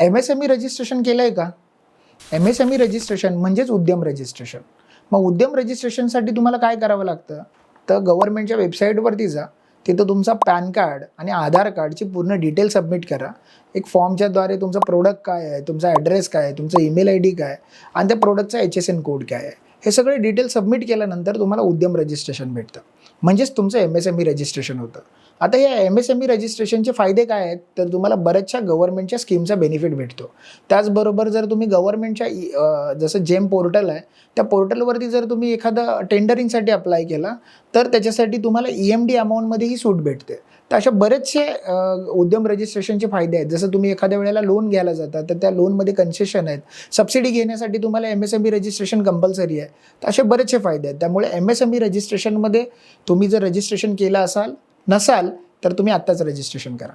M S M E registration केलं आहे का? M S M E registration म्हणजेच उद्यम रजिस्ट्रेशन मग उद्यम रजिस्ट्रेशनसाठी तुम्हाला काय करावं लागतं? तर गव्हर्नमेंटच्या वेबसाईटवरती जा. तिथं तुमचा पॅन कार्ड आणि आधार कार्डची पूर्ण डिटेल सबमिट करा. एक फॉर्मच्याद्वारे तुमचा प्रोडक्ट काय आहे तुमचा ॲड्रेस काय आहे तुमचा ईमेल आय डी काय आहे आणि त्या प्रोडक्टचा एच एस एन कोड काय आहे. हे सगळे डिटेल सबमिट केल्यानंतर तुम्हाला उद्यम रजिस्ट्रेशन भेटतं. म्हणजेच तुमचं M S M E registration होतं. आता या एम एस एम ई रजिस्ट्रेशनचे फायदे काय आहेत? तर तुम्हाला बऱ्याचशा गव्हर्नमेंटच्या स्कीमचा बेनिफिट भेटतो. त्याचबरोबर जर तुम्ही गव्हर्नमेंटच्या जसं जेम पोर्टल आहे त्या पोर्टलवरती जर तुम्ही एखादा टेंडरिंगसाठी अप्लाय केला तर त्याच्यासाठी तुम्हाला ई एम डी अमाऊंटमध्येही सूट भेटते. तर अशा बरेचसे उद्यम रजिस्ट्रेशनचे फायदे आहेत. जसं तुम्ही एखाद्या वेळेला लोन घ्यायला जाता तर त्या लोनमध्ये कन्सेशन आहेत. सबसिडी घेण्यासाठी तुम्हाला M S M E registration compulsory आहे. तर असे बरेचसे फायदे आहेत. त्यामुळे एम एस एम ई रजिस्ट्रेशनमध्ये तुम्ही जर रजिस्ट्रेशन केलं असाल नसाल तर तुम्ही आत्ताच रजिस्ट्रेशन करा.